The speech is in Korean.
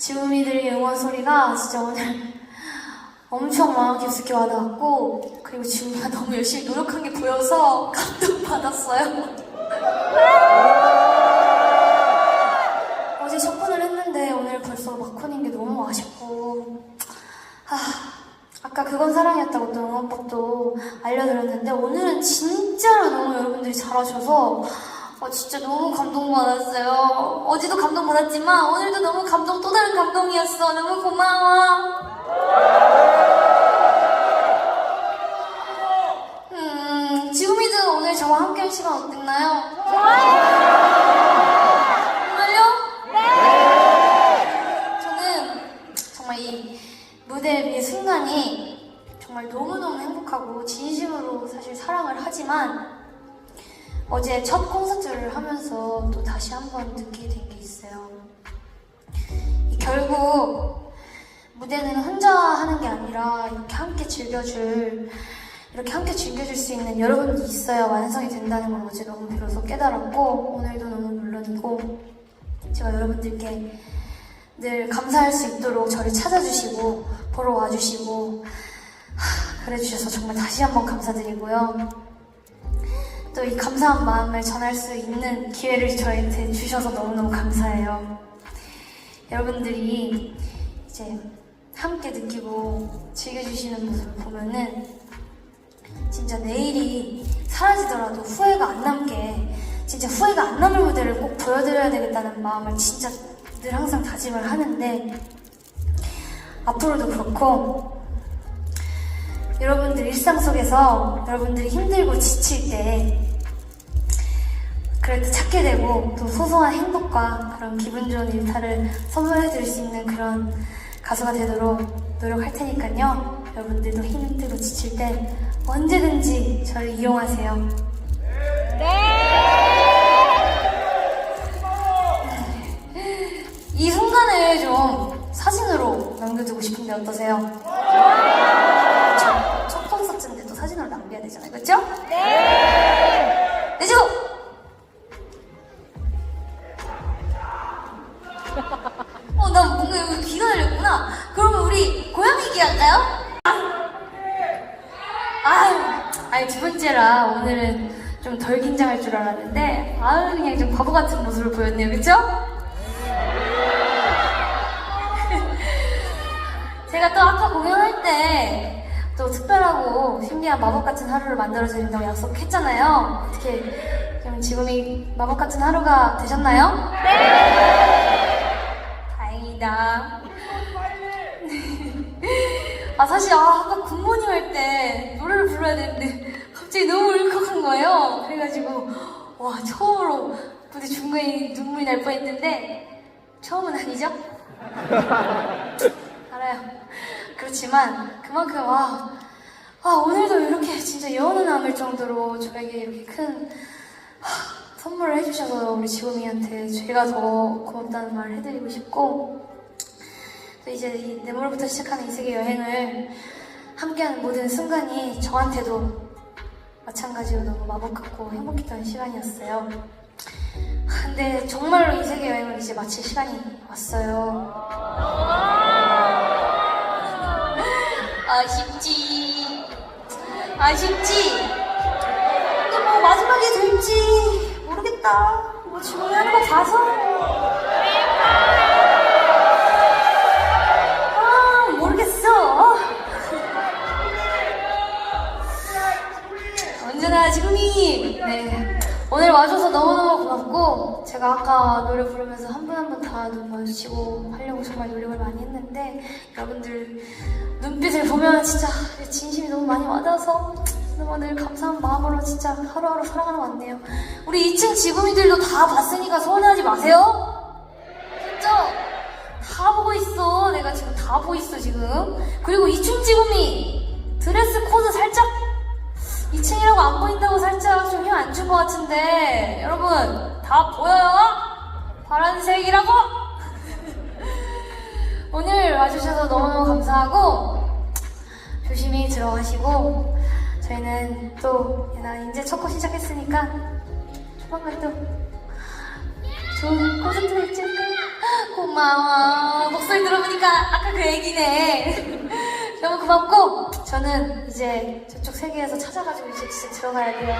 지금이들의 응원 소리가 진짜 오늘 엄청 마음 깊숙이 와닿았고, 그리고 지금이가 너무 열심히 노력한 게 보여서 감동받았어요. 어제 첫콘을 했는데 오늘 벌써 마콘인 게 너무 아쉽고, 아, 아까 그건 사랑이었다고 또 응원법도 알려드렸는데 오늘은 진짜로 너무 여러분들이 잘하셔서 어, 진짜 너무 감동받았어요. 어제도 감동받았지만 오늘도 너무 감동 또 다른 감동이었어. 너무 고마워. 음, 지금이도 오늘 저와 함께 할 시간 어땠나요? 정말요? 저는 정말 이 무대 위의 순간이 정말 너무너무 행복하고 진심으로 사실 사랑을 하지만 어제 첫 콘서트를 하면서 또 다시 한번 느끼게 된 게 있어요. 이 결국 무대는 혼자 하는 게 아니라 이렇게 함께 즐겨줄 이렇게 함께 즐겨줄 수 있는 여러분이 있어야 완성이 된다는 걸 어제 너무 비로소 깨달았고 오늘도 너무 물론이고 제가 여러분들께 늘 감사할 수 있도록 저를 찾아주시고 보러 와주시고 하, 그래주셔서 정말 다시 한번 감사드리고요. 또 이 감사한 마음을 전할 수 있는 기회를 저희한테 주셔서 너무너무 감사해요. 여러분들이 이제 함께 느끼고 즐겨주시는 모습을 보면은 진짜 내일이 사라지더라도 후회가 안 남게 진짜 후회가 안 남을 무대를 꼭 보여드려야 되겠다는 마음을 진짜 늘 항상 다짐을 하는데 앞으로도 그렇고 여러분들 일상 속에서 여러분들이 힘들고 지칠 때 그래도 찾게 되고 또 소소한 행복과 그런 기분 좋은 일탈을 선물해 드릴 수 있는 그런 가수가 되도록 노력할 테니까요. 여러분들도 힘들고 지칠 때 언제든지 저를 이용하세요. 이 순간을 좀 사진으로 남겨두고 싶은데 어떠세요? 그러면 우리 고양이 귀 할까요? 아유, 아니 두 번째라 오늘은 좀 덜 긴장할 줄 알았는데 아유 그냥 좀 바보 같은 모습을 보였네요, 그렇죠? 제가 또 아까 공연할 때 또 특별하고 신기한 마법 같은 하루를 만들어 드린다고 약속했잖아요. 어떻게 그럼 지금이 마법 같은 하루가 되셨나요? 네. 다행이다. 아 사실 아, 아까 굿모닝 할 때 노래를 불러야 되는데 갑자기 너무 울컥한 거예요. 그래가지고 와 처음으로 무대 중간에 눈물이 날 뻔했는데 처음은 아니죠? 알아요. 그렇지만 그만큼 아, 아 오늘도 이렇게 진짜 여운을 남을 정도로 저에게 이렇게 큰 하, 선물을 해주셔서 우리 지범이한테 제가 더 고맙다는 말을 해드리고 싶고 또 이제 이 내일부터 시작하는 이 세계 여행을 함께하는 모든 순간이 저한테도 마찬가지로 너무 마법 같고 행복했던 시간이었어요. 근데 정말로 이 세계 여행을 이제 마칠 시간이 왔어요. 아쉽지. 아쉽지. 근데 뭐 마지막에 될지 모르겠다. 뭐 하는 거 봐서. 언제나 지금이. 네. 오늘 와줘서 너무너무 고맙고, 제가 아까 노래 부르면서 한 분 한 분 다 눈 마주치고 하려고 정말 노력을 많이 했는데, 여러분들 눈빛을 보면 진짜 진심이 너무 많이 와닿아서 너무 늘 감사한 마음으로 진짜 하루하루 것 같네요. 우리 2층 지구미들도 다 봤으니까 서운해하지 마세요. 진짜 다 보고 있어. 내가 지금 다 보고 있어 지금. 그리고 2층 지구미 드레스 코드 살짝 2층이라고 안 보인다고 살짝 좀 힘 안 준 것 같은데 여러분 다 보여요? 파란색이라고? 오늘 와주셔서 너무너무 감사하고 조심히 들어가시고 저희는 또 나 이제 첫컷 시작했으니까 조만간 또 좋은 콘서트 해줄까? 고마워. 목소리 들어보니까 아까 그 얘기네. 너무 고맙고, 저는 이제 저쪽 세계에서 찾아가지고 이제 진짜 들어가야 돼요.